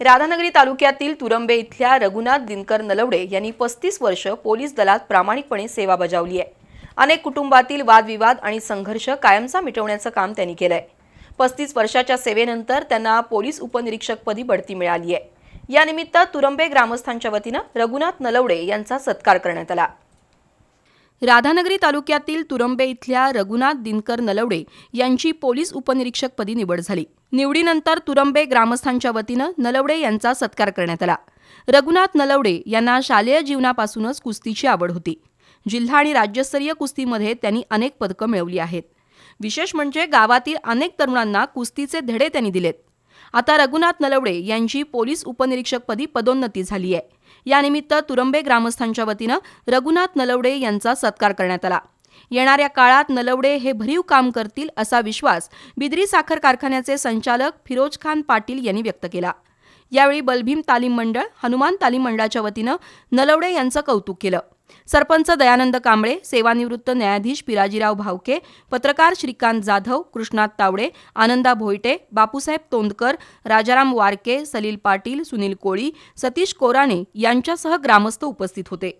राधानगरी तालुक्यातील तुरंबे इथल्या रघुनाथ दिनकर नलवडे यांनी पस्तीस वर्ष पोलीस दलात प्रामाणिकपणे सेवा बजावली आहे. अनेक कुटुंबातील वादविवाद आणि संघर्ष कायमचा मिटवण्याचं काम त्यांनी केलंय. पस्तीस वर्षाच्या सेवेनंतर त्यांना पोलीस उपनिरीक्षकपदी बढती मिळाली आहे. यानिमित्त तुरंबे ग्रामस्थांच्या वतीनं रघुनाथ नलवडे यांचा सत्कार करण्यात आला. राधानगरी तालुक्यातील तुरंबे इथल्या रघुनाथ दिनकर नलवडे यांची पोलीस उपनिरीक्षकपदी निवड झाली. निवडीनंतर तुरंबे ग्रामस्थांच्या वतीनं नलवडे यांचा सत्कार करण्यात आला. रघुनाथ नलवडे यांना शालेय जीवनापासूनच कुस्तीची आवड होती. जिल्हा आणि राज्यस्तरीय कुस्तीमध्ये त्यांनी अनेक पदकं मिळवली आहेत. विशेष म्हणजे गावातील अनेक तरुणांना कुस्तीचे धडे त्यांनी दिलेत. आता रघुनाथ नलवडे यांची पोलीस उपनिरीक्षकपदी पदोन्नती झाली आहे यानिमित्त तुरंबे ग्रामस्थांच्या वतीनं रघुनाथ नलवडे यांचा सत्कार करण्यात आला. येणाऱ्या काळात नलवडे हे भरीव काम करतील असा विश्वास बिद्री साखर कारखान्याचे संचालक फिरोज खान पाटील यांनी व्यक्त केला. यावेळी बलभीम तालीम मंडळ हनुमान तालीम मंडळाच्या वतीनं नलवडे यांचं कौतुक केलं. सरपंच दयानंद कांबळे सेवानिवृत्त न्यायाधीश पिराजीराव भावके पत्रकार श्रीकांत जाधव कृष्णात तावडे आनंदा भोईटे बापूसाहेब तोंडकर राजाराम वारके सलील पाटील सुनील कोळी सतीश कोराणे यांच्यासह ग्रामस्थ उपस्थित होते.